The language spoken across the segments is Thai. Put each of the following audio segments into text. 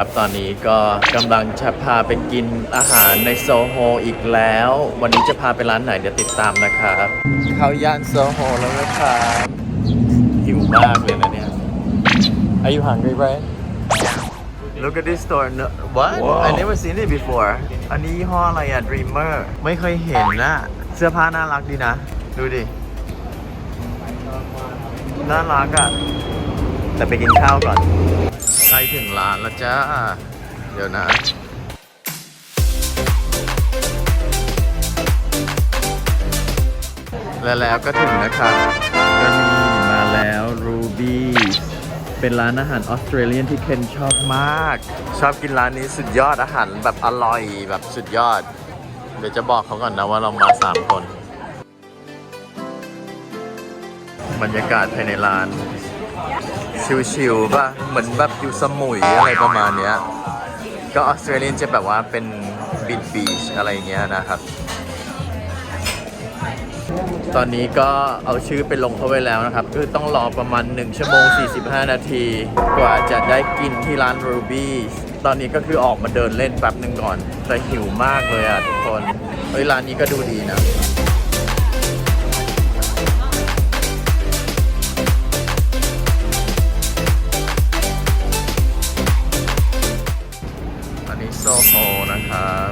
นะครับ ตอนนี้ก็กำลังจะพาไปกินอาหารในโซโฮอีกแล้ว วันนี้จะพาไปร้านไหนเดี๋ยวติดตามนะครับเข้าย่านโซโฮแล้วนะครับหิวมากเลยนะเนี่ย Are you hungry right Look at this store no, What Wow. I never seen it before อันนี้ยี่ห้ออะไรอะ Dreamer ไม่เคยเห็นนะเสื้อผ้าน่ารักดีนะ ดูดิ น่ารักอะแต่ไปกินข้าวก่อนใกล้ ถึงร้านแล้วจ้า เดี๋ยวนะและแล้วก็ถึงนะครับก็มีมาแล้ว Ruby เป็นร้านอาหารออสเตรเลียนที่เคนชอบมาก ชอบกินร้านนี้สุดยอดอาหารแบบอร่อยแบบสุดยอด เดี๋ยวจะบอกเขาก่อนนะว่าเรามา 3 คน บรรยากาศภายในร้าน ชิลๆป่ะ เหมือนแบบอยู่สมุยอะไรประมาณเนี้ย ก็ออสเตรเลียนจะแบบว่าเป็นบีชบีชอะไรเงี้ยนะครับ ตอนนี้ก็เอาชื่อไปลงเข้าไว้แล้วนะครับ คือต้องรอประมาณ 1 ชั่วโมง 45 นาที กว่าจะได้กินที่ร้าน Ruby ตอนนี้ก็คือออกมาเดินเล่นแป๊บหนึ่งก่อน แต่หิวมากเลยอะทุกคน เฮ้ยร้านนี้ก็ดูดีนะ โซนะครับ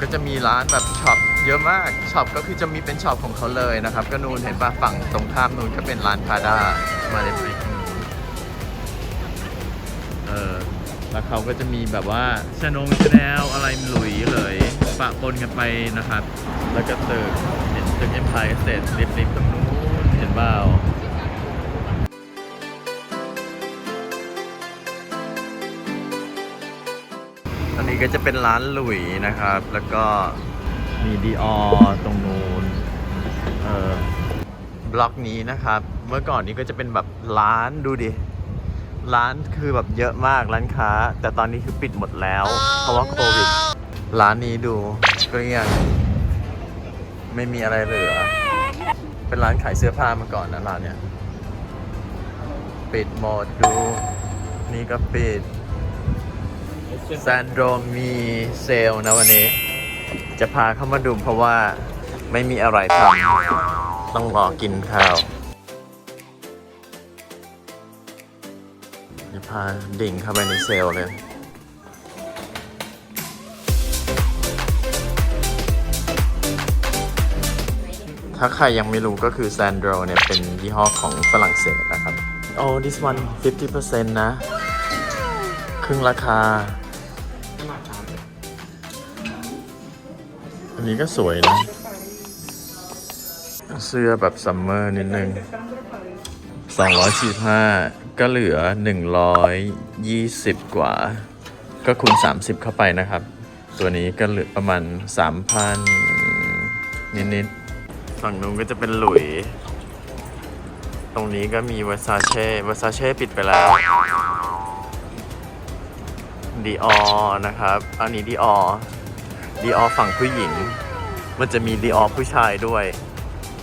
ก็จะมีร้านแบบช็อปเยอะมาก ช็อปก็คือจะมีเป็นช็อปของเขาเลยนะครับ ก็นูนเห็นป่ะฝั่งตรงข้ามนูนก็เป็นร้านพาด้ามาเลยไปเออแล้วเขาก็จะมีแบบว่าชานงชาแนลอะไรหลุยเลยปะปนกันไปนะครับ แล้วก็ตึกเห็นตึกเอ็มพายเสร็จลิฟต์ลิฟต์ตรงนู้นเห็นเปล่า อันนี้ก็จะเป็นร้านหลุยนะครับ แล้วก็มีดีออตรงนู้นเออบล็อกนี้นะครับ เมื่อก่อนนี้ก็จะเป็นแบบร้านดูดิ ร้านคือแบบเยอะมากร้านค้า แต่ตอนนี้คือปิดหมดแล้ว เพราะว่าโควิด ร้านนี้ดูเกลี้ยงไม่มีอะไรเหลือ เป็นร้านขายเสื้อผ้ามาก่อนนะร้านเนี้ย ปิดหมดดู นี่ก็ปิด ซานโดมีเซลนะวันนี้ จะพาเข้ามาดูเพราะว่าไม่มีอะไรทำต้องรอกินข้าวจะพาดิ่งเข้าไปในเซลเลยถ้าใครยังไม่รู้ก็คือ Sandro เนี่ย เป็นยี่ห้อของฝรั่งเศสนะครับโอ้ this one 50%นะ ครึ่งราคา อันนี้ก็สวยนะ เสื้อแบบซัมเมอร์นิดนึง 245 ก็เหลือ 120 กว่า ก็คูณ 30 เข้าไปนะครับ ตัวนี้ก็เหลือประมาณ 3,000 นิดๆ ฝั่งนู้นก็จะเป็นหลุย ตรงนี้ก็มีว e ซาเช่ว e ซาเช่ปิดไปแล้ว ดีออนะครับ อันนี้ดีออดีออฝั่งผู้หญิง มันจะมีดีออผู้ชายด้วย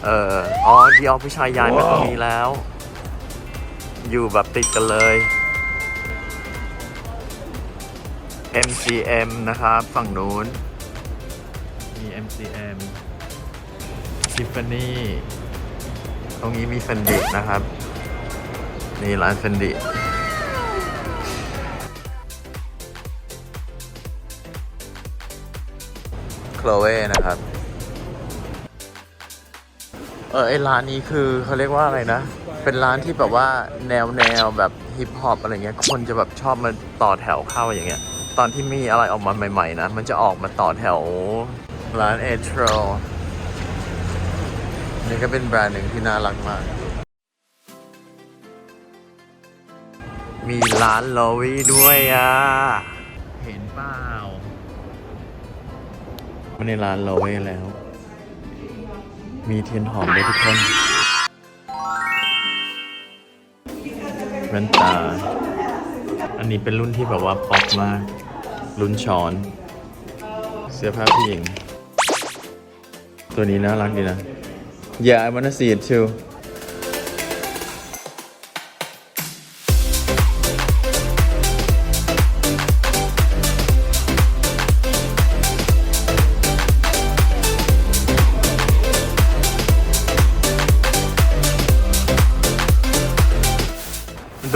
เอออ๋อดีออผู้ชายย้ายมาตรงนี้แล้ว อยู่แบบติดกันเลย MCM นะครับ ฝั่งนู้นมี MCM Tiffany ตรงนี้มี Fendi นะครับ นี่ร้าน Fendi โคลเวนะครับ เออไอร้านนี้คือเขาเรียกว่าอะไรนะ เป็นร้านที่แบบว่าแนวแนวแบบฮิปฮอปอะไรเงี้ย คนจะแบบชอบมาต่อแถวเข้าอย่างเงี้ย ตอนที่มีอะไรออกมาใหม่ ๆ นะ มันจะออกมาต่อแถวร้านเอทรนี่ก็เป็นแบรนด์หนึ่งที่น่ารักมาก มีร้านโลวี่ด้วยอะ เห็นป่าาในร้านเราไว้แล้ว มีเทียนหอมด้วยทุกคนแว่นตา อันนี้เป็นรุ่นที่แบบว่าป๊อปมาก รุ่นช้อน เสื้อผ้าผู้หญิง ตัวนี้น่ารักดีนะ Yeah I wanna see it too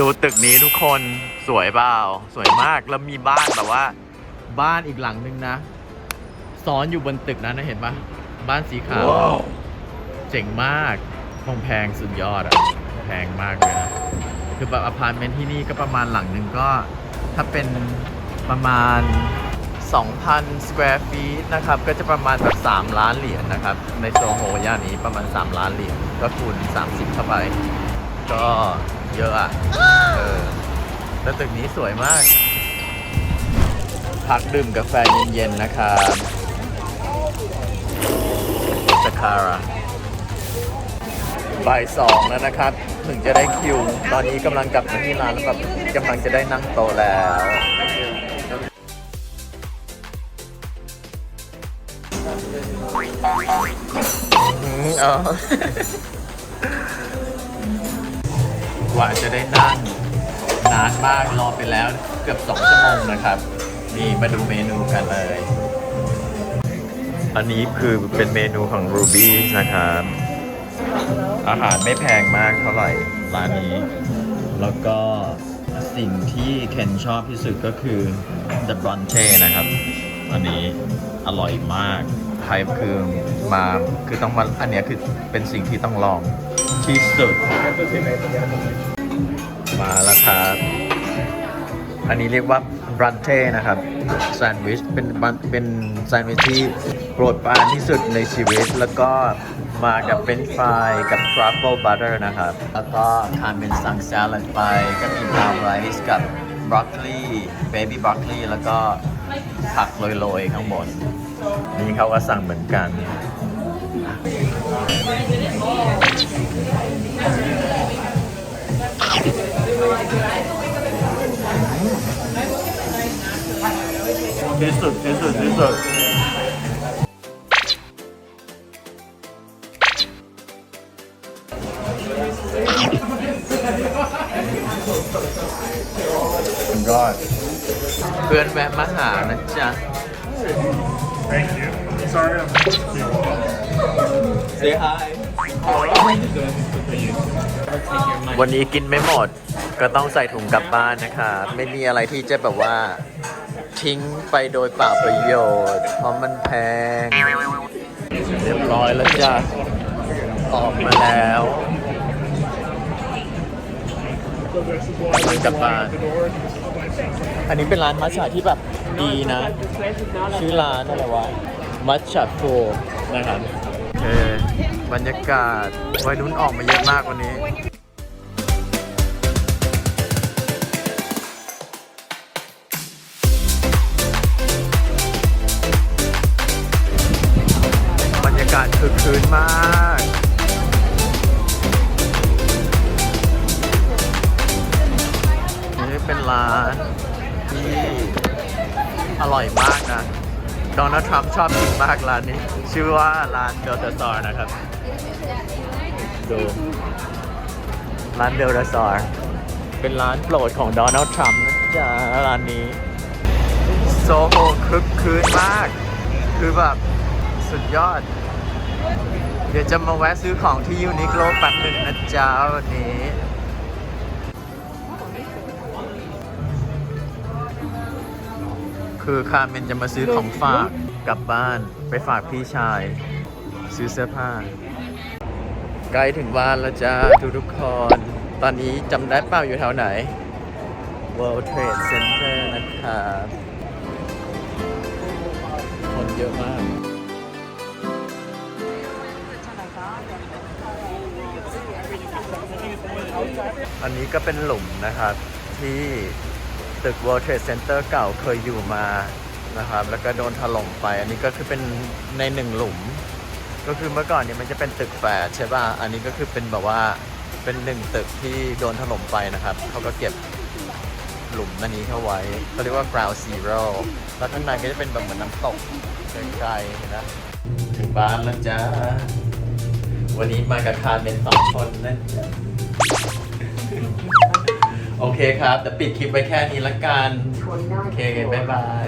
ดูตึกนี้ทุกคนสวยเปล่าสวยมากแล้วมีบ้านแบบว่า บ้านอีกหลังนึงนะซ้อนอยู่บนตึกนั้นนะเห็นปะบ้านสีขาวเจ๋งมากคงแพงสุดยอดอะแพงมากเลยนะคือแบบอพาร์ตเมนต์ที่นี่ก็ประมาณหลังหนึ่งก็ ถ้าเป็นประมาณ 2,000 square feet นะครับ ก็จะประมาณแบบ3ล้านเหรียญนะครับ ในโซโฮย่านนี้ประมาณ 3 ล้านเหรียญก็คูณ 30 เข้าไป ก็ เยอะอะ เออ แล้วตึกนี้สวยมาก พักดื่มกาแฟเย็นๆนะครับสคาราบ่ายสองแล้วนะครับ ถึงจะได้คิว ตอนนี้กำลังกลับมาที่ร้านแล้วแบบกำลังจะได้นั่งโต๊ะแล้วอือ กว่าจะได้นั่งนานมากรอไปแล้วเกือบสองชั่วโมงนะครับนี่มาดูเมนูกันเลย อันนี้คือเป็นเมนูของ Ruby นะครับ อาหารไม่แพงมากเท่าไหร่ร้านนี้ แล้วก็สิ่งที่เคนชอบที่สุดก็คือ The Bronte นะครับ อันนี้อร่อยมาก ใครคือมาคือต้องมาอันเนี้ยคือเป็นสิ่งที่ต้องลองที่สุด มาแล้วครับอันนี้เรียกว่าบรันเท่นะครับแซนด์วิชเป็นเป็นแซนด์วิชที่โปรดปรานที่สุดในชีวิต แล้วก็มากับเป็นฟรายกับทรัฟเฟิลบัตเตอร์นะครับ แล้วก็ทานเป็นสั่งสลัดไปก็มีบราวน์ไรซ์กับบรอกโคลีเบบี้บรอกโคลีแล้วก็ผักโรยๆข้างบน นี่เขาก็สั่งเหมือนกัน ที่สุดที่สุดที่สุดคุณรอด เพื่อนแวะมาหานะจ๊ะ Thank you. Sorry, I'm Say hi วันนี้กินไม่หมดก็ต้องใส่ถุงกลับบ้านนะครับไม่มีอะไรที่จะแบบว่า ทิ้งไปโดยเปล่าประโยชน์ เพราะมันแพง เรียบร้อยแล้วจ้ะออกมาแล้วกลับบ้านอันนี้เป็นร้านมัทฉะที่แบบ ดีนะ ชื่อร้านอะไรวะมัทฉะโฟนะครับโอเคบรรยากาศวัยรุ่นออกมาเยอะมากวันนี้บรรยากาศคึกคืนมาก นี่เป็นร้านที่ อร่อยมากนะโดนัลด์ทรัมป์ชอบกินมากร้านนี้ ชื่อว่าร้านเดลตาซอร์นะครับ ดูร้านเดลตาซอร์เป็นร้านโปรดของโดนัลด์ทรัมป์นะจ๊ะร้านนี้ โซโหคึกคืนมาก คือแบบสุดยอด เดี๋ยวจะมาแวะซื้อของที่ยูนิโคลแป๊บหนึ่งนะจ๊ะวันนี้ คือคาร์เมนจะมาซื้อของฝากกลับบ้านไปฝากพี่ชาย ซื้อเสื้อผ้า ใกล้ถึงบ้านแล้วจ้าทุกทุกคน ตอนนี้จำได้เปล่าอยู่แถวไหน World Trade Center นะครับคนเยอะมากอันนี้ก็เป็นหลุมนะครับที่ ตึก World Trade Center เก่าเคยอยู่มานะครับ แล้วก็โดนถล่มไป อันนี้ก็คือเป็นในหนึ่งหลุม ก็คือเมื่อก่อนเนี่ยมันจะเป็นตึกแฝดใช่ป่ะ อันนี้ก็คือเป็นแบบว่าเป็นหนึ่งตึกที่โดนถล่มไปนะครับ เขาก็เก็บหลุมอันนี้เข้าไว้เขาเรียกว่า ground zero แล้วข้างในก็จะเป็นแบบเหมือนน้ำตกไกลๆนะ ถึงบ้านแล้วจ้า วันนี้มากับคาร์เป็นสองคนนะจ๊ะ โอเคครับแต่ปิดคลิปไว้แค่นี้ละกัน โอเค บ๊ายบาย